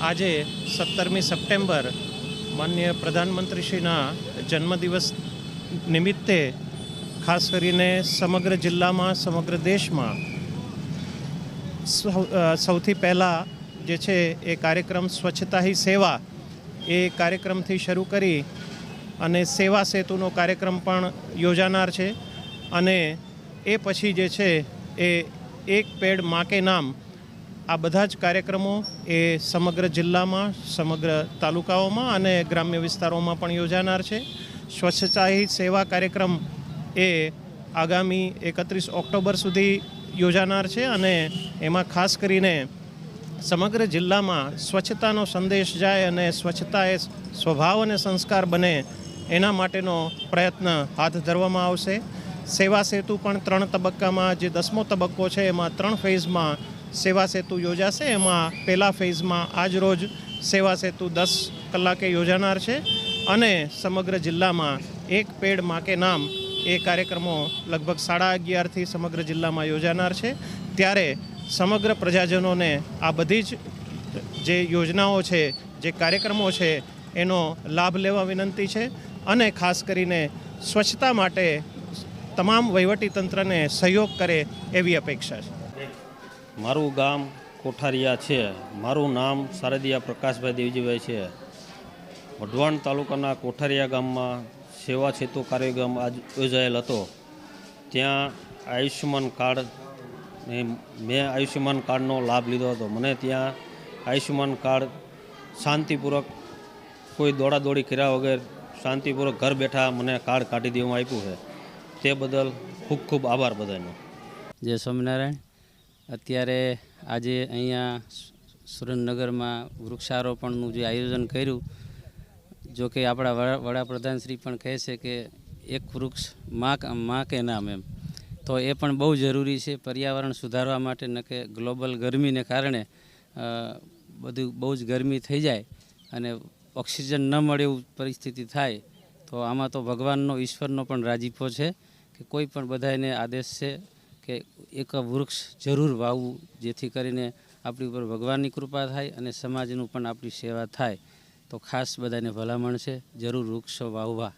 આજે સત્તરમી સપ્ટેમ્બર માન્ય પ્રધાનમંત્રીશ્રીના જન્મદિવસ નિમિત્તે ખાસ કરીને સમગ્ર જિલ્લામાં, સમગ્ર દેશમાં સૌથી પહેલાં જે છે એ કાર્યક્રમ સ્વચ્છતા હી સેવા એ કાર્યક્રમથી શરૂ કરી અને સેવા સેતુનો કાર્યક્રમ પણ યોજાનાર છે અને એ પછી જે છે એ એક પેડ માકે નામ આ બધા જ કાર્યક્રમો એ સમગ્ર જિલ્લામાં, સમગ્ર તાલુકાઓમાં અને ગ્રામ્ય વિસ્તારોમાં પણ યોજાનાર છે. સ્વચ્છતા સેવા કાર્યક્રમ એ આગામી એકત્રીસ ઓક્ટોબર સુધી યોજાનાર છે અને એમાં ખાસ કરીને સમગ્ર જિલ્લામાં સ્વચ્છતાનો સંદેશ જાય અને સ્વચ્છતા એ સ્વભાવ અને સંસ્કાર બને એના માટેનો પ્રયત્ન હાથ ધરવામાં આવશે. સેવા સેતુ પણ ત્રણ તબક્કામાં, જે દસમો તબક્કો છે, એમાં ત્રણ ફેઝમાં સેવા સેતુ યોજાશે. એમાં પહેલા ફેઝમાં આજ રોજ સેવા સેતુ દસ કલાકે યોજાનાર છે અને સમગ્ર જિલ્લામાં એક પેડ મા કે નામ એ કાર્યક્રમો લગભગ સાડા અગિયારથી સમગ્ર જિલ્લામાં યોજાનાર છે. ત્યારે સમગ્ર પ્રજાજનોને આ બધી જ જે યોજનાઓ છે, જે કાર્યક્રમો છે, એનો લાભ લેવા વિનંતી છે અને ખાસ કરીને સ્વચ્છતા માટે તમામ વહીવટીતંત્રને સહયોગ કરે એવી અપેક્ષા છે. મારું ગામ કોઠારિયા છે. મારું નામ શારદિયા પ્રકાશભાઈ દેવજીભાઈ છે. વઢવાણ તાલુકાના કોઠારિયા ગામમાં સેવા સેતુ કાર્યક્રમ આજ યોજાયેલ હતો. ત્યાં આયુષ્યમાન કાર્ડ મેં આયુષ્યમાન કાર્ડનો લાભ લીધો હતો. મને ત્યાં આયુષ્યમાન કાર્ડ શાંતિપૂર્વક કોઈ દોડાદોડી કર્યા વગર શાંતિપૂર્વક ઘર બેઠા મને કાર્ડ કાઢી દેવામાં આપ્યું છે. તે બદલ ખૂબ ખૂબ આભાર બધાનો. જય સ્વામિનારાયણ. અત્યારે આજે અહીંયા સુરેન્દ્રનગરમાં વૃક્ષારોપણનું જે આયોજન કર્યું, જો કે આપણા વડા, વડાપ્રધાન શ્રી પણ કહે છે કે એક વૃક્ષમાં માં કે નામ એમ. તો એ પણ બહુ જરૂરી છે પર્યાવરણ સુધારવા માટે, ન કે ગ્લોબલ ગરમીને કારણે બધું બહુ જ ગરમી થઈ જાય અને ઓક્સિજન ન મળે એવું પરિસ્થિતિ થાય, તો આમાં તો ભગવાનનો, ઈશ્વરનો પણ રાજીપો છે કે કોઈ પણ બધાને આદેશ છે. કે એક વૃક્ષ જરૂર વાવવું, જેથી કરીને આપણી ઉપર ભગવાનની કૃપા થાય અને સમાજનું પણ આપણી સેવા થાય. તો ખાસ બધાને ભલામણ છે, જરૂર વૃક્ષો વાવવા.